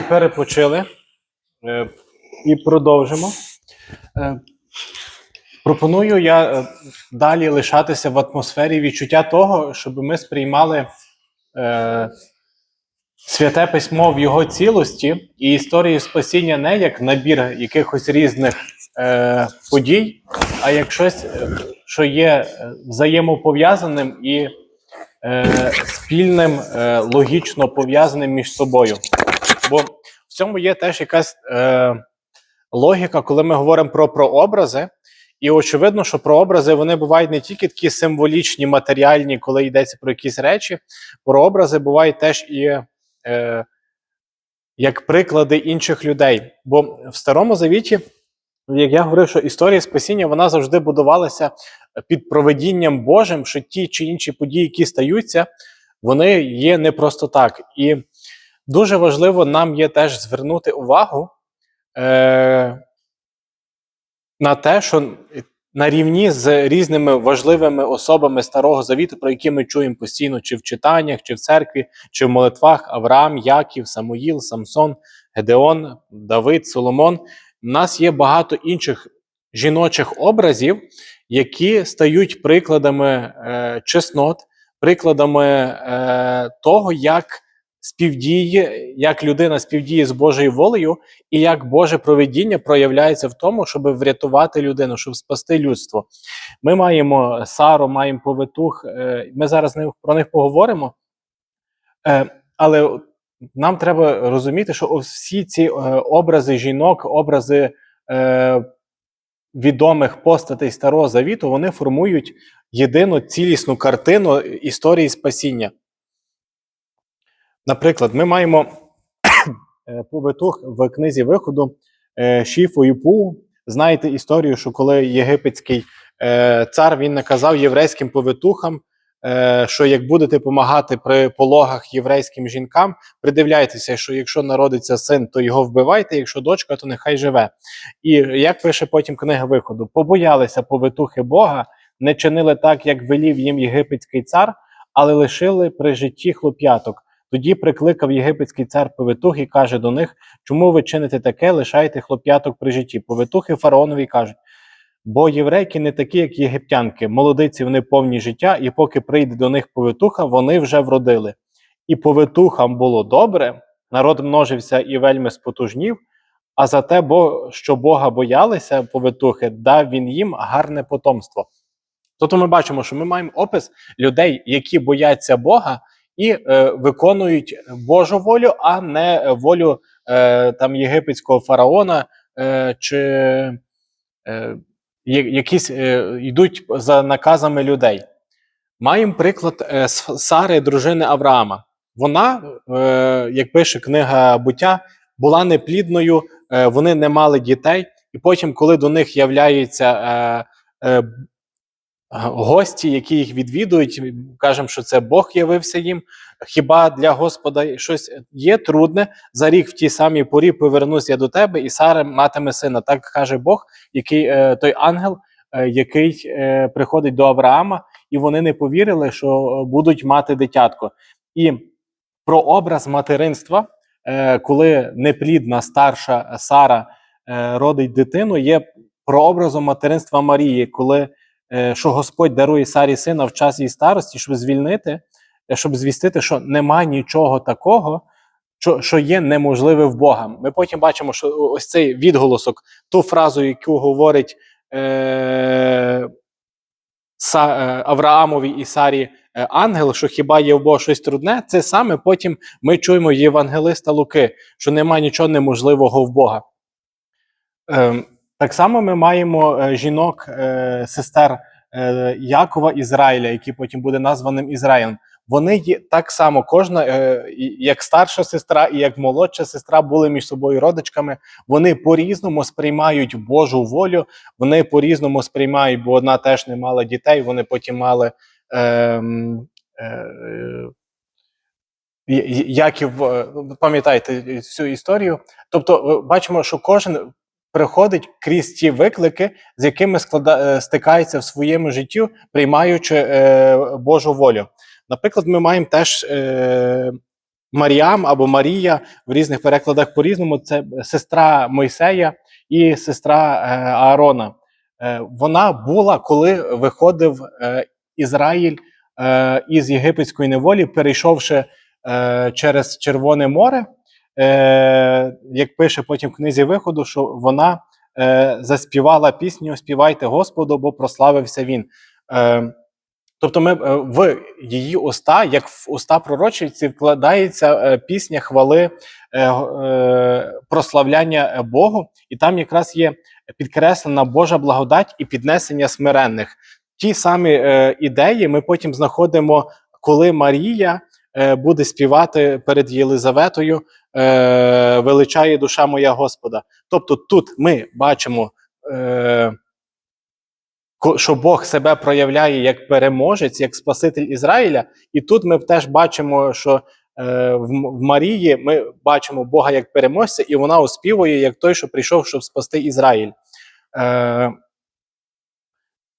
перепочили е, і продовжимо. Е, пропоную я е, далі лишатися в атмосфері відчуття того, щоб ми сприймали е, святе письмо в його цілості і історію спасіння не як набір якихось різних е, подій, а як щось, що є взаємопов'язаним і е, спільним, е, логічно пов'язаним між собою. В цьому є теж якась е, логіка, коли ми говоримо про прообрази. І очевидно, що прообрази вони бувають не тільки такі символічні, матеріальні, коли йдеться про якісь речі. Прообрази бувають теж і е, як приклади інших людей. Бо в Старому Завіті, як я говорив, що історія спасіння вона завжди будувалася під проведінням Божим, що ті чи інші події, які стаються, вони є не просто так. І дуже важливо нам є теж звернути увагу е, на те, що на рівні з різними важливими особами Старого Завіту, про які ми чуємо постійно, чи в читаннях, чи в церкві, чи в молитвах Авраам, Яків, Самуїл, Самсон, Гедеон, Давид, Соломон. У нас є багато інших жіночих образів, які стають прикладами е, чеснот, прикладами е, того, як співдіє, як людина співдіє з Божою волею, і як Боже проведіння проявляється в тому, щоб врятувати людину, щоб спасти людство. Ми маємо Сару, маємо повитух. е, Ми зараз про них поговоримо. Е, Але нам треба розуміти, що всі ці е, образи жінок, образи відомих постатей Старого Завіту, вони формують єдину цілісну картину історії спасіння. Наприклад, ми маємо е, повитух в книзі виходу е, Шіфу і Пу. Знаєте історію, що коли єгипетський е, цар він наказав єврейським повитухам, що як будете допомагати при пологах єврейським жінкам, придивляйтеся, що якщо народиться син, то його вбивайте, якщо дочка, то нехай живе. І як пише потім книга виходу, побоялися повитухи Бога, не чинили так, як велів їм єгипетський цар, але лишили при житті хлоп'яток. Тоді прикликав єгипетський цар повитух і каже до них: Чому ви чините таке, лишаєте хлоп'яток при житті? Повитухи фараонові кажуть: бо єврейки не такі, як єгиптянки, молодиці вони повні життя, і поки прийде до них повитуха, вони вже вродили. І повитухам було добре, народ множився і вельми спотужнів. А за те, що Бога боялися повитухи, дав він їм гарне потомство. Тобто ми бачимо, що ми маємо опис людей, які бояться Бога і е, виконують Божу волю, а не волю е, там єгипетського фараона е, чи е, якісь е, йдуть за наказами людей. Маємо приклад е, Сари, дружини Авраама. Вона, е, як пише книга буття, була неплідною, е, вони не мали дітей, і потім, коли до них являються е, е, гості, які їх відвідують, кажемо, що це Бог явився їм. Хіба для Господа щось є трудне? За рік в тій самій порі повернусь я до тебе, і Сара матиме сина. Так каже Бог, який е, той ангел, е, який е, приходить до Авраама, і вони не повірили, що будуть мати дитятко. І про образ материнства, коли неплідна старша Сара родить дитину, є прообразом материнства Марії, коли що Господь дарує Сарі сина в час її старості, щоб звільнити, е, щоб звістити, що нема нічого такого, що, що є неможливе в Бога. Ми потім бачимо, що ось цей відголосок, ту фразу, яку говорить е, Са, е, Авраамові і Сарі е, ангел, що хіба є в Бога щось трудне, це саме потім ми чуємо євангелиста Луки, що нема нічого неможливого в Бога. Ем, так само ми маємо е, жінок, е, сестер е, Якова Ізраїля, який потім буде названим Ізраїлем. Вони є так само, кожна, е, як старша сестра і як молодша сестра, були між собою родичками. Вони по-різному сприймають Божу волю, вони по-різному сприймають, бо одна теж не мала дітей, вони потім мали. ем, е, Я- Яків, е, пам'ятаєте цю історію. Тобто, е, бачимо, що кожен приходить крізь ті виклики, з якими склада... е, стикається в своєму житті, приймаючи е, Божу волю. Наприклад, ми маємо теж е, Маріам або Марія в різних перекладах по-різному. Це сестра Мойсея і сестра е, Аарона. Е, вона була, коли виходив е, Ізраїль е, із єгипетської неволі, перейшовши е, через Червоне море. Е, як пише потім в книзі виходу, що вона е, заспівала пісню Співайте Господу, бо прославився він. Е, тобто, ми е, в її уста, як в уста пророчиці, вкладається е, пісня хвали е, прославляння Богу, і там якраз є підкреслена Божа благодать і піднесення смиренних. Ті самі ідеї ми потім знаходимо, коли Марія буде співати перед Єлизаветою е, величає душа моя Господа. Тобто тут ми бачимо, е, що Бог себе проявляє як переможець, як Спаситель Ізраїля, і тут ми теж бачимо, що е, в, в Марії ми бачимо Бога як переможця, і вона оспівує як той, що прийшов, щоб спасти Ізраїль. Е,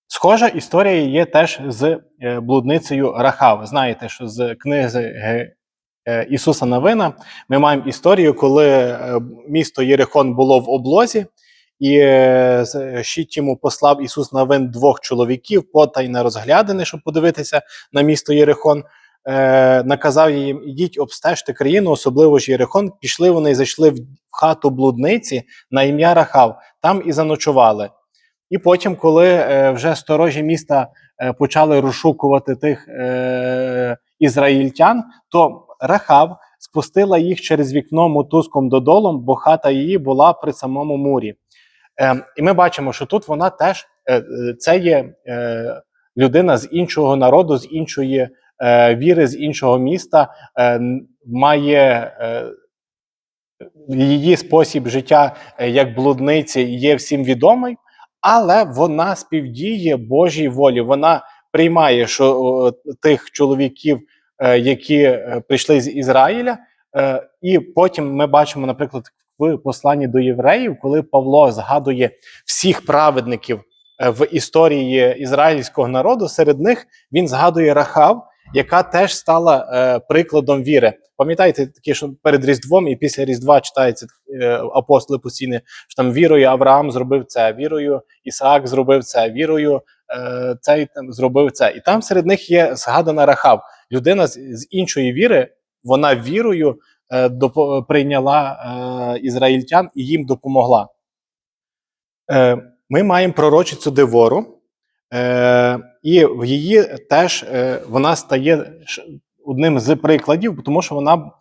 Схожа історія є теж з е, блудницею Рахав. Знаєте, що з книги Ісуса Навина ми маємо історію, коли е, місто Єрихон було в облозі, і е, з- Щитіму послав Ісус Навин двох чоловіків потай на розглядини, щоб подивитися на місто Єрихон. Е, наказав їм: ідіть, обстежте країну, особливо ж Єрихон. Пішли вони і зайшли в хату блудниці на ім'я Рахав, там і заночували. І потім, коли е, вже сторожі міста е, почали розшукувати тих е, ізраїльтян, то Рахав спустила їх через вікно мотузком додолу, бо хата її була при самому мурі. Е, і ми бачимо, що тут вона теж е, е, це є е, людина з іншого народу, з іншої е, віри, з іншого міста, е, має. Е, Її спосіб життя е, як блудниці є всім відомий, але вона співдіє Божій волі. Вона приймає, що тих чоловіків, які е, прийшли з Ізраїля, е, і потім ми бачимо, наприклад, в посланні до євреїв, коли Павло згадує всіх праведників е, в історії ізраїльського народу, серед них він згадує Рахав, яка теж стала е, прикладом віри. Пам'ятаєте, такі, що перед Різдвом і після Різдва читається е, апостоли постійно, що там вірою Авраам зробив це, вірою Ісаак зробив це, вірою е, цей там зробив це. І там серед них є згадана Рахав. Людина з, іншої віри, вона вірою е, допо, прийняла е, ізраїльтян і їм допомогла. Е, ми маємо пророчицю Девору, е, і в її теж е, вона стає одним з прикладів, тому що вона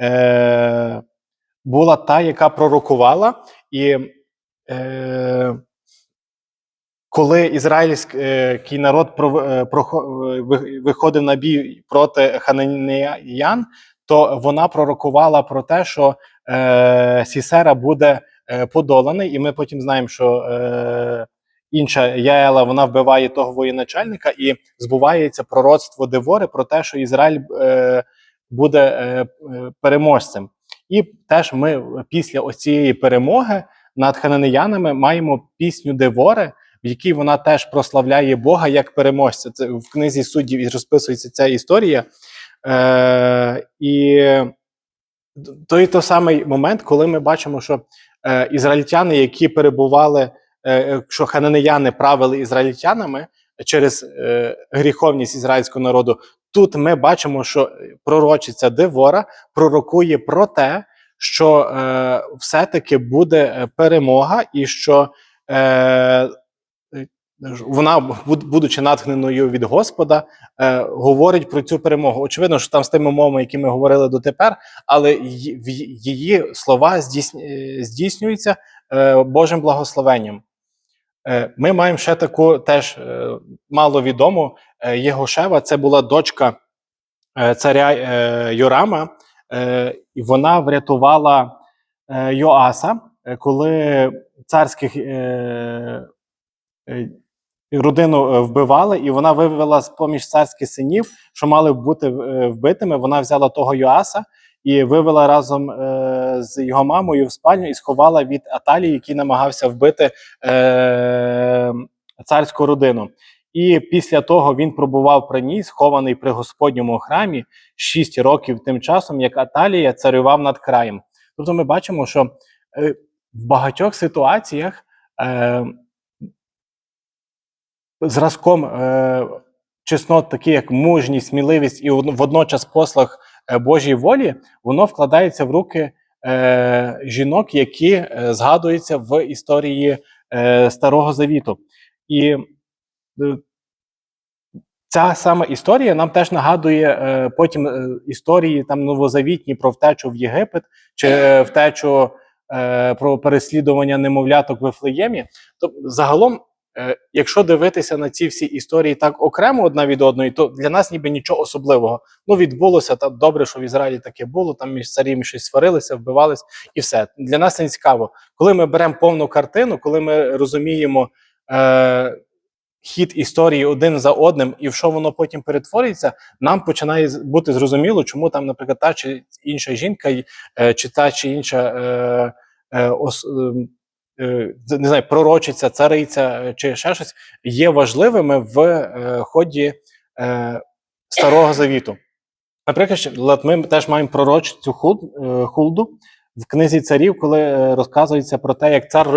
е, була та, яка пророкувала, і е, коли ізраїльський народ е, прохо- е, ви- виходив на бій проти хананеян, то вона пророкувала про те, що е, Сісера буде е, подоланий, і ми потім знаємо, що е, інша Яела вона вбиває того воєначальника, і збувається пророцтво Девори про те, що Ізраїль е, буде е, е, переможцем. І теж ми після ось цієї перемоги над хананеянами маємо пісню Девори, в якій вона теж прославляє Бога як переможця. Це в книзі суддів і розписується ця історія. Е, і той той самий момент, коли ми бачимо, що е, ізраїльтяни, які перебували, е, що хананеяни правили ізраїльтянами через е, гріховність ізраїльського народу, тут ми бачимо, що пророчиця Девора пророкує про те, що е, все-таки буде е, перемога, і що е, вона, будучи натхненою від Господа, е, говорить про цю перемогу. Очевидно, що там з тими мовами, які ми говорили дотепер, але її слова здійсн- здійснюються е, Божим благословенням. Е, Ми маємо ще таку теж е, маловідому е, Єгошева. Це була дочка е, царя е, Йорама, е, і вона врятувала е, Йоаса, е, коли царських е, е, родину е, вбивали, і вона вивела з поміж царських синів, що мали бути е, вбитими. Вона взяла того Йоаса і вивела разом е, з його мамою в спальню і сховала від Аталії, який намагався вбити царську родину. І після того він пробував при ній, схований при Господньому храмі, шість років тим часом, як Аталія царював над краєм. Тобто ми бачимо, що в багатьох ситуаціях зразком е, чеснот, такі як мужність, сміливість і водночас послуг е, Божій волі, воно вкладається в руки е, жінок, які е, згадуються в історії е, Старого Завіту. І е, ця сама історія нам теж нагадує е, потім е, історії там новозавітні про втечу в Єгипет чи е, втечу про переслідування немовляток в Вифлеємі. Тобто, загалом, якщо дивитися на ці всі історії так окремо одна від одної, то для нас ніби нічого особливого. Ну, відбулося та добре, що в Ізраїлі таке було. Там між царями щось сварилися, вбивались, і все. Для нас не цікаво. Коли ми беремо повну картину, коли ми розуміємо. Е, Хід історії один за одним, і в що воно потім перетворюється, нам починає бути зрозуміло, чому там, наприклад, та чи інша жінка, е, чи та чи інша е, е, ос, е, не знаю, пророчиця, цариця е, чи ще щось є важливими в е, ході е, Старого Завіту. Наприклад, ми теж маємо пророчицю е, Хулду в книзі царів, коли е, розказується про те, як цар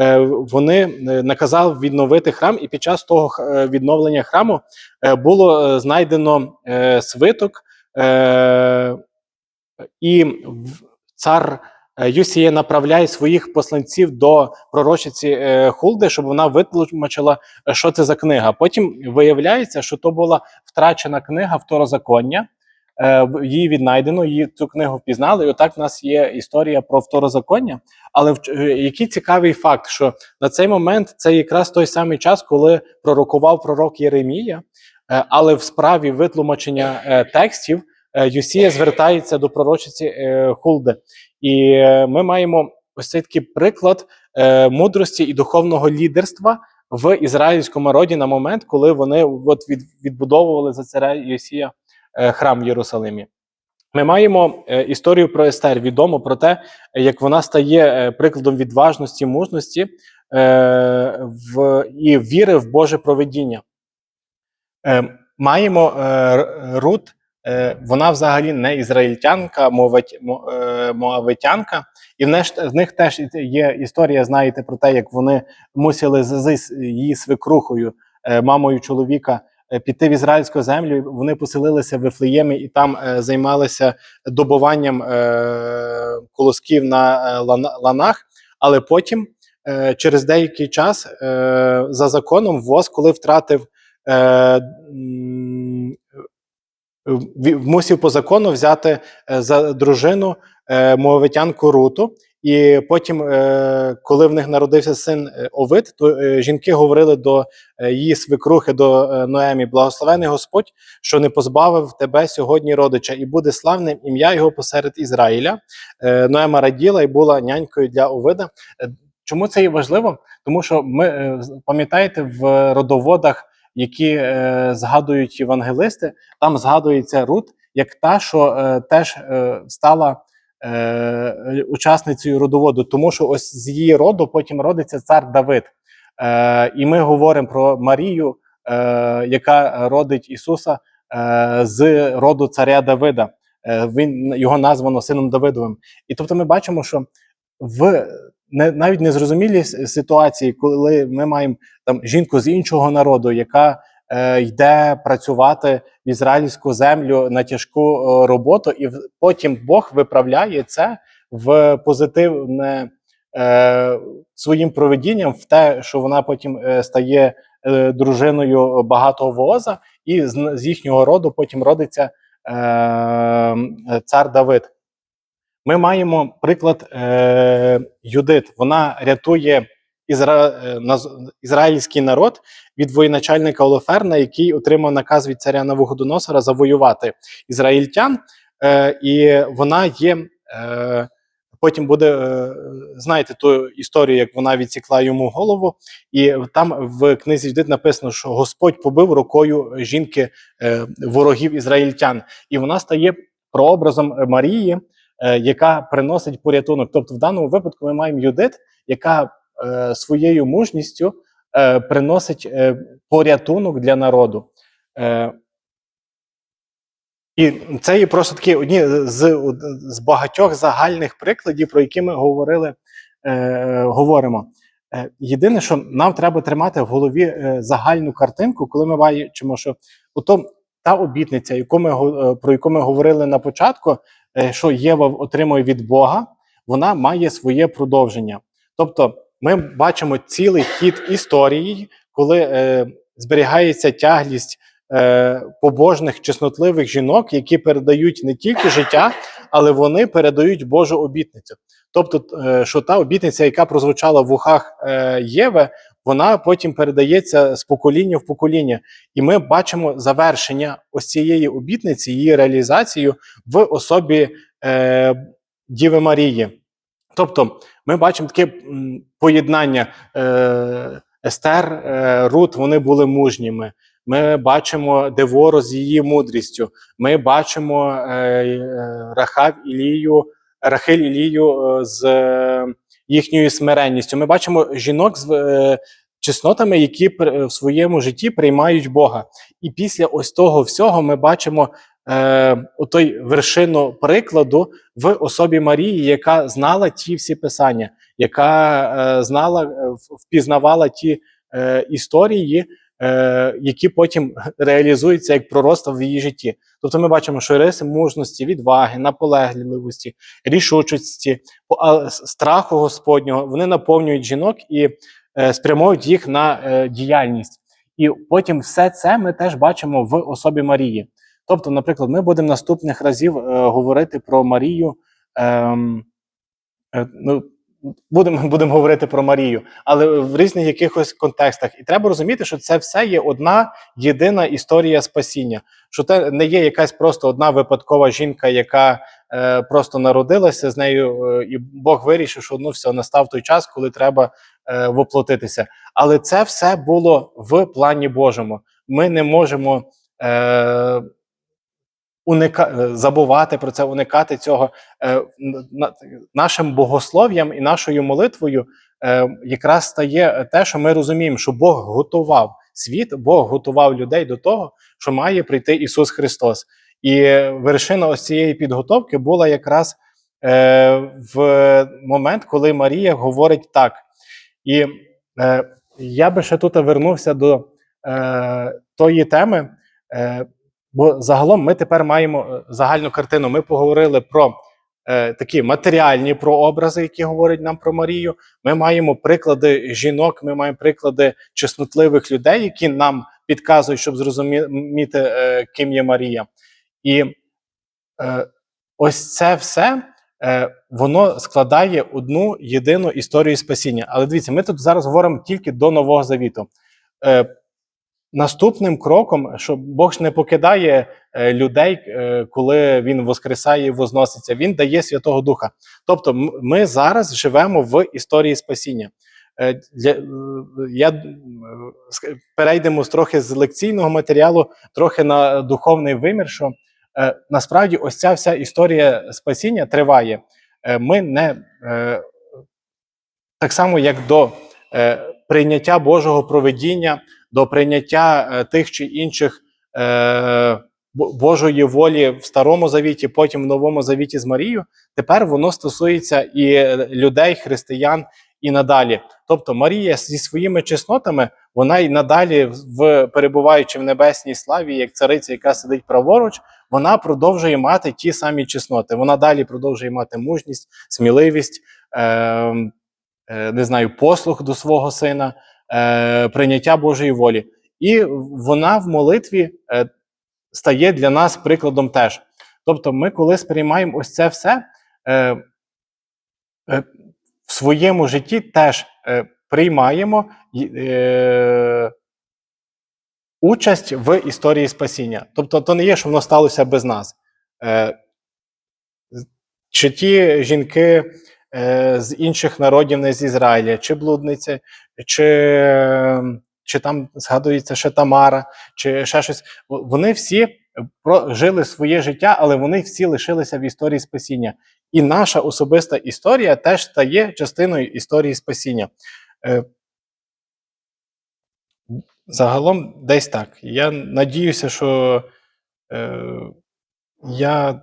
е, вони е, наказав відновити храм, і під час того е, відновлення храму е, було е, знайдено е, свиток, е, і цар е, Юсія направляє своїх посланців до пророчиці е, Хулди, щоб вона витлумачила, е, що це за книга. Потім виявляється, що то була втрачена книга Второзаконня. Е, Її віднайдено, її цю книгу впізнали. І отак в нас є історія про второзаконня. Але е, який цікавий факт, що на цей момент це якраз той самий час, коли пророкував пророк Єремія, е, але в справі витлумачення е, текстів е, Юсія звертається до пророчиці е, Хулди. І е, ми маємо ось цей такий приклад е, мудрості і духовного лідерства в ізраїльському народі на момент, коли вони от від, відбудовували за царя Йосія е, храм в Єрусалимі. Ми маємо е, історію про Естер, відомо про те, як вона стає е, прикладом відважності, мужності е, в, і віри в Боже проведіння. Е, маємо е, Рут, е, вона взагалі не ізраїльтянка, е, моавитянка, і в, них теж є історія, знаєте, про те, як вони мусили з, її свекрухою, е, мамою чоловіка, е, піти в ізраїльську землю. Вони поселилися в Вифлеємі і там е, займалися добуванням е, колосків на е, ланах, але потім. е, Через деякий час е, за законом ВОЗ, коли втратив е, мусив по закону взяти е, за дружину е, мовитянку Руту. І потім, е, коли в них народився син Овид, то жінки говорили до її свекрухи, до Ноемі, благословений Господь, що не позбавив тебе сьогодні родича, і буде славним ім'я його посеред Ізраїля. Ноема раділа і була нянькою для Овида. Чому це є важливо? Тому що ми пам'ятаєте в родоводах, які е, згадують євангелисти, там згадується Рут як та, що е, теж е, стала е, учасницею родоводу, тому що ось з її роду потім родиться цар Давид. Е, і ми говоримо про Марію, е, яка родить Ісуса е, з роду царя Давида. Е, він його названо сином Давидовим. І тобто ми бачимо, що в не, навіть незрозумілій с- ситуації, коли ми маємо там жінку з іншого народу, яка е, йде працювати в ізраїльську землю на тяжку е, роботу, і потім Бог виправляє це в позитивне е, своїм проведінням, в те, що вона потім е, стає е, дружиною багатого воза, і з, з їхнього роду потім родиться е, цар Давид. Ми маємо приклад е, Юдит. Вона рятує ізра... е, ізраїльський народ від воєначальника Олоферна, який отримав наказ від царя Навуходоносора завоювати ізраїльтян. Е, і вона є. Е, потім буде, е, знаєте, ту історію, як вона відсікла йому голову. І там в книзі Юдит написано, що Господь побив рукою жінки е, ворогів ізраїльтян. І вона стає прообразом Марії яка приносить порятунок. Тобто, в даному випадку ми маємо Юдит, яка е, своєю мужністю е, приносить е, порятунок для народу. Е, і це є просто такі одні з, з багатьох загальних прикладів, про які ми говорили, е, говоримо. Е, єдине, що нам треба тримати в голові е, загальну картинку, коли ми бачимо, що ото та обітниця, яку ми, е, про яку ми говорили на початку, е, що Єва отримує від Бога, вона має своє продовження. Тобто, ми бачимо цілий хід історії, коли е, зберігається тяглість е, побожних, чеснотливих жінок, які передають не тільки життя, але вони передають Божу обітницю. Тобто, е, що та обітниця, яка прозвучала в ухах Єви, вона потім передається з покоління в покоління. І ми бачимо завершення ось цієї обітниці, її реалізацію в особі е, Діви Марії. Тобто, ми бачимо таке поєднання е, Естер, е, Рут, вони були мужніми. Ми бачимо Девору з її мудрістю. Ми бачимо е, Рахав Ілію, Рахиль Ілію е, з їхньою смиренністю. Ми бачимо жінок з е, чеснотами, які в своєму житті приймають Бога. І після ось того всього ми бачимо е, отой вершину прикладу в особі Марії, яка знала ті всі писання, яка е, знала, е, впізнавала ті е, історії, е, які потім реалізуються як пророцтво в її житті. Тобто ми бачимо, що риси мужності, відваги, наполегливості, рішучості, страху Господнього вони наповнюють жінок і е, спрямовують їх на е, діяльність. І потім все це ми теж бачимо в особі Марії. Тобто, наприклад, ми будемо наступних разів е, говорити про Марію. ем, е, ну, будемо, будемо говорити про Марію, але в різних якихось контекстах. І треба розуміти, що це все є одна єдина історія спасіння. Що це не є якась просто одна випадкова жінка, яка е, просто народилася з нею, е, і Бог вирішив, що ну все настав той час, коли треба е, воплотитися. Але це все було в плані Божому. Ми не можемо. Е, уника... е, забувати про це, уникати цього Е, нашим богослов'ям і нашою молитвою е, якраз стає те, що ми розуміємо, що Бог готував світ, Бог готував людей до того, що має прийти Ісус Христос. І вершина ось цієї підготовки була якраз е, в момент, коли Марія говорить так. І е, я би ще тут вернувся до е, тої теми, е, бо загалом ми тепер маємо е, загальну картину. Ми поговорили про е, такі матеріальні прообрази, які говорять нам про Марію. Ми маємо приклади жінок, ми маємо приклади чеснотливих людей, які нам підказують, щоб зрозуміти, е, ким є Марія. І е, ось це все. е, Воно складає одну єдину історію спасіння. Але дивіться, ми тут зараз говоримо тільки до Нового Завіту. Наступним кроком, що Бог не покидає е, людей, е, коли він воскресає і возноситься, він дає Святого Духа. Тобто, ми зараз живемо в історії спасіння. Е, я перейдемо трохи з лекційного матеріалу, трохи на духовний вимір. Що насправді ось ця вся історія спасіння триває. Ми не так само, як до прийняття Божого проведіння, до прийняття е, тих чи інших е, Божої волі в Старому Завіті, потім в Новому Завіті з Марією, тепер воно стосується і е, людей, християн, і надалі. Тобто Марія зі своїми чеснотами, вона і надалі, в перебуваючи в небесній славі, як цариця, яка сидить праворуч, вона продовжує мати ті самі чесноти. Вона далі продовжує мати мужність, сміливість, е, е, не знаю, послух до свого сина, е, прийняття Божої волі. І вона в молитві е, стає для нас прикладом теж. Тобто, ми, коли сприймаємо ось це все, е, в своєму житті теж приймаємо участь в історії спасіння. Тобто, то не є, що воно сталося без нас. Чи ті жінки з інших народів, не з Ізраїля, чи блудниці, чи, чи там згадується ще Тамара, чи ще щось. Вони всі жили своє життя, але вони всі лишилися в історії спасіння. І наша особиста історія теж стає частиною історії спасіння. Е, Загалом десь так. Я надіюся, що е, я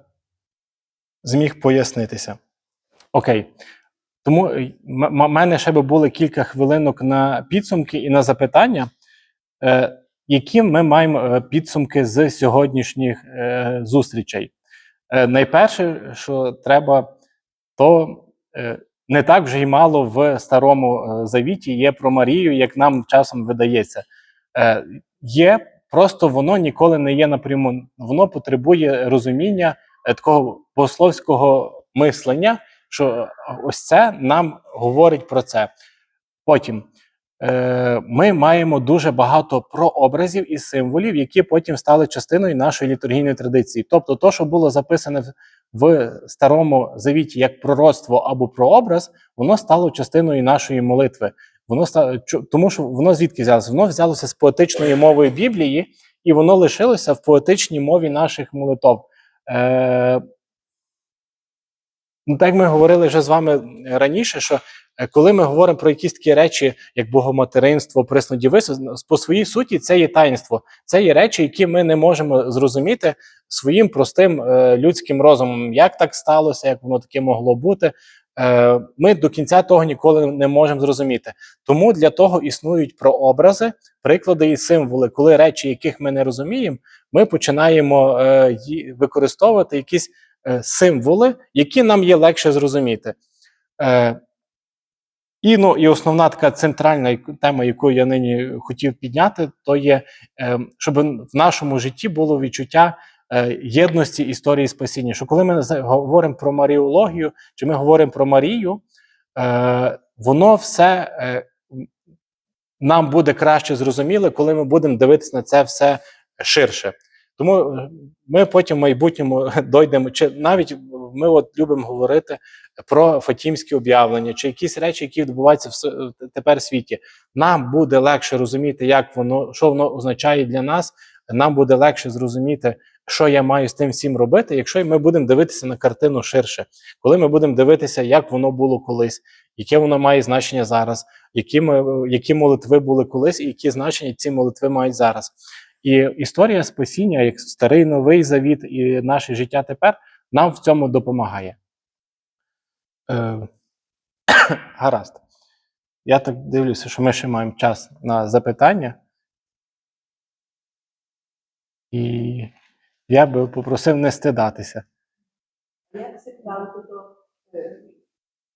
зміг пояснитися. Окей. Тому е, м- м- мене ще би були кілька хвилинок на підсумки і на запитання, е, які ми маємо е, підсумки з сьогоднішніх е, зустрічей. Е, найперше, що треба, то е, не так вже й мало в старому е, завіті є про Марію, як нам часом видається. Е, є, просто воно ніколи не є напряму. Воно потребує розуміння е, такого пословського мислення, що е, ось це нам говорить про це. Потім е, ми маємо дуже багато прообразів і символів, які потім стали частиною нашої літургійної традиції. Тобто, то, що було записане в, старому завіті як пророцтво або прообраз, воно стало частиною нашої молитви. Воно ста- чо- тому, що воно звідки взялося? Воно взялося з поетичної мови Біблії, і воно лишилося в поетичній мові наших молитов. Е, Ну, так ми говорили вже з вами раніше, що е, коли ми говоримо про якісь такі речі, як богоматеринство, приснодівицтво, по своїй суті, це є таїнство. Це є речі, які ми не можемо зрозуміти своїм простим е, людським розумом. Як так сталося, як воно таке могло бути. Е, ми до кінця того ніколи не можемо зрозуміти. Тому для того існують прообрази, приклади і символи, коли речі, яких ми не розуміємо, ми починаємо е, використовувати якісь е, символи, які нам є легше зрозуміти. Е, і, ну, і основна така центральна тема, яку я нині хотів підняти, то є, е, щоб в нашому житті було відчуття е, єдності історії спасіння. Що коли ми говоримо про маріологію, чи ми говоримо про Марію, е, воно все е, нам буде краще зрозуміло, коли ми будемо дивитися на це все ширше. Тому е, ми потім в майбутньому дойдемо, чи навіть ми от любимо говорити про фатімські об'явлення, чи якісь речі, які відбуваються в тепер світі. Нам буде легше розуміти, як воно, що воно означає для нас. Нам буде легше зрозуміти, що я маю з тим всім робити, якщо ми будемо дивитися на картину ширше, коли ми будемо дивитися, як воно було колись, яке воно має значення зараз, які, ми, які молитви були колись, і які значення ці молитви мають зараз. І історія спасіння, як старий новий завіт і наше життя тепер, нам в цьому допомагає. Е, гаразд. Я так дивлюся, що ми ще маємо час на запитання. І я би попросив не стидатися. Як сектанти то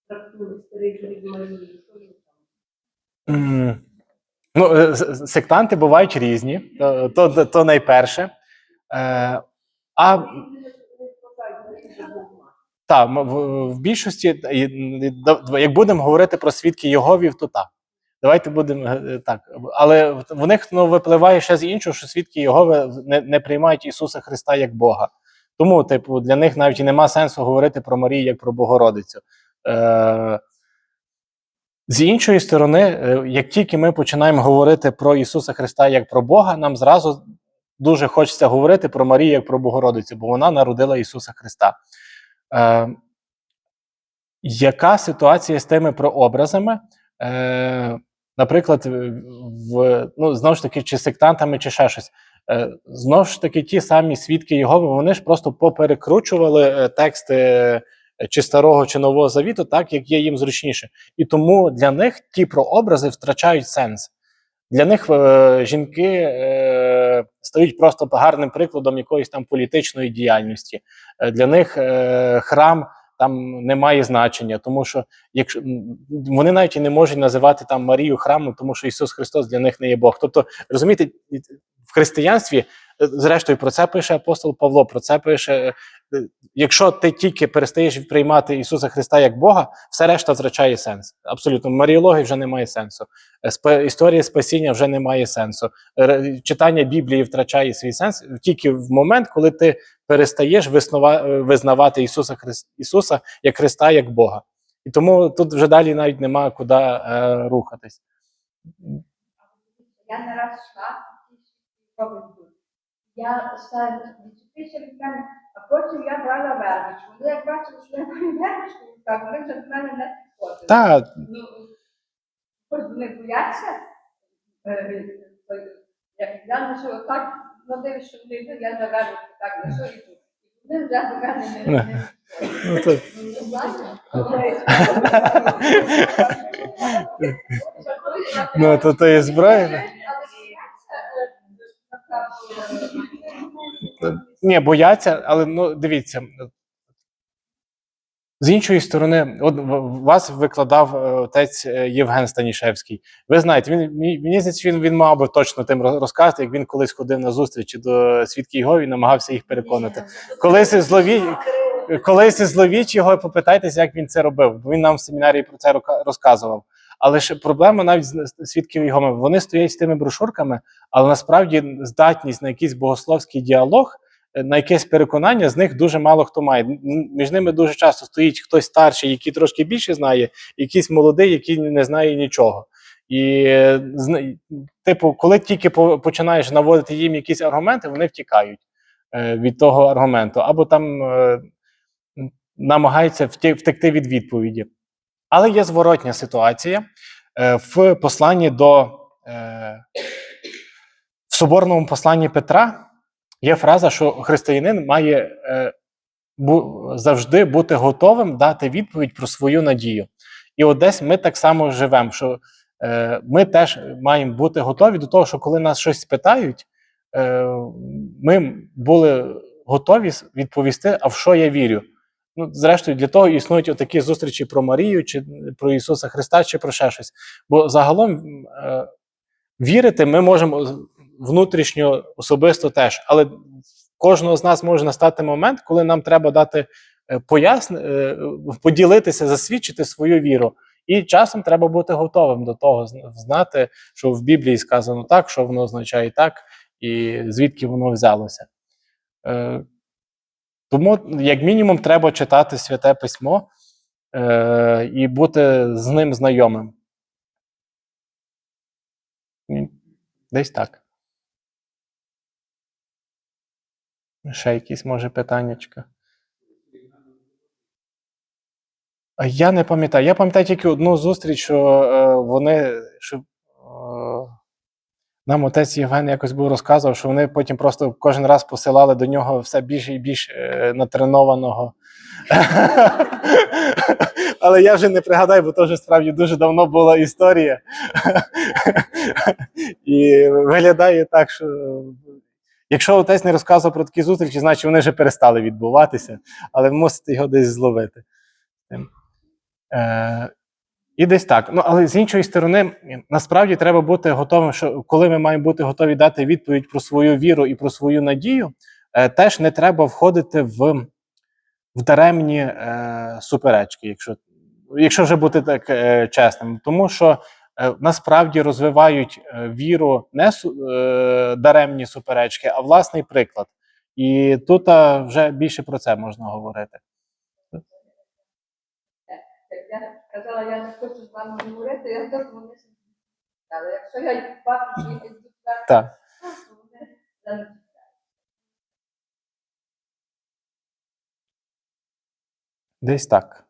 трактують старий від Ну, е, сектанти бувають різні, то, то, то найперше. Е, а. Так, в, в більшості, як будемо говорити про свідки Єговів, то так. Давайте будемо е, так. Але в них ну, випливає ще з іншого, що свідки Єгови не, не приймають Ісуса Христа як Бога. Тому, типу, для них навіть і нема сенсу говорити про Марію як про Богородицю. Е, з іншої сторони, е, як тільки ми починаємо говорити про Ісуса Христа як про Бога, нам зразу дуже хочеться говорити про Марію як про Богородицю, бо вона народила Ісуса Христа. Е, яка ситуація з тими прообразами? Е, наприклад, в, ну, знову ж таки, чи сектантами, чи ще щось. Е, знову ж таки, ті самі свідки Єгови, вони ж просто поперекручували е, тексти чи старого, чи нового завіту, так як є їм зручніше. І тому для них ті прообрази втрачають сенс. Для них е, жінки е, стають просто гарним прикладом якоїсь там політичної діяльності. Е, для них е, храм там не має значення, тому що якщо вони навіть і не можуть називати там Марію храмом, тому що Ісус Христос для них не є Бог. Тобто, розумієте, в християнстві, е, зрештою, про це пише апостол Павло, про це пише. Якщо ти тільки перестаєш приймати Ісуса Христа як Бога, все решта втрачає сенс. Абсолютно, Маріологія вже не має сенсу. Історія спасіння вже не має сенсу. Читання Біблії втрачає свій сенс тільки в момент, коли ти перестаєш визнавати Ісуса Хрис- Ісуса як Христа, як Бога. І тому тут вже далі навіть нема куди е, рухатись. Я не раз йшла. Я стала відчепився від мене, а потім я брала вервичку. Вони як бачили, що я маю вервичку, так вони вже до мене не підходили. Ну, хоч вони бояться е, гляну, що отак, ну дивись, що вони йдуть, я заверну так несу і тут. І вони вже до мене не- не Ну, то... Ну, то то є зброя. Ні, бояться, але ну дивіться. З іншої сторони, от вас викладав е, отець е, Євген Станішевський. Ви знаєте, він мені здається, він, він мав би точно тим роз- розказати, як він колись ходив на зустрічі до свідків Єгови і намагався їх переконати. Колись із злові... колись із зловіч його попитайтеся, як він це робив, бо він нам в семінарії про це розказував. Але ж проблема навіть з свідків Єгови, вони стоять з тими брошурками, але насправді здатність на якийсь богословський діалог, на якесь переконання з них дуже мало хто має. Між ними дуже часто стоїть хтось старший, який трошки більше знає, якийсь молодий, який не знає нічого. І типу, коли тільки починаєш наводити їм якісь аргументи, вони втікають е, від того аргументу, або там е, намагаються втекти від відповіді. Але є зворотня ситуація Е, в посланні до в соборному посланні Петра є фраза, що християнин має е, бу, завжди бути готовим дати відповідь про свою надію. І от десь ми так само живемо, що е, ми теж маємо бути готові до того, що коли нас щось спитають, е, ми були готові відповісти, а в що я вірю. Ну, зрештою, для того існують отакі зустрічі про Марію, чи про Ісуса Христа, чи про ще щось. Бо загалом е, вірити ми можемо внутрішньо особисто теж, але кожного з нас може настати момент, коли нам треба дати е, поясни, е, поділитися, засвідчити свою віру. І часом треба бути готовим до того, знати, що в Біблії сказано так, що воно означає так, і звідки воно взялося. Е, тому, як мінімум, треба читати святе письмо і бути з ним знайомим. Десь так. Ще якісь, може, питаннячка. Я не пам'ятаю. Я пам'ятаю тільки одну зустріч, що е, вони. Що, е, нам отець Євген якось був розказував, що вони потім просто кожен раз посилали до нього все більше і більше е, натренованого. Але я вже не пригадаю, бо вже справді дуже давно була історія. І виглядає так, що якщо отець не розказував про такі зустрічі, значить вони вже перестали відбуватися, але ви мусите його десь зловити. Е, і десь так. Ну, але з іншої сторони, насправді треба бути готовим, що коли ми маємо бути готові дати відповідь про свою віру і про свою надію, е, теж не треба входити в, в даремні е, суперечки, якщо, якщо вже бути так е, чесним. Тому що насправді розвивають е, віру не е, даремні суперечки, а власний приклад. І тут вже більше про це можна говорити. Я казала, я не хочу з вами говорити, я так вони. Але якщо я бачу, так, Так. то вони. Десь так.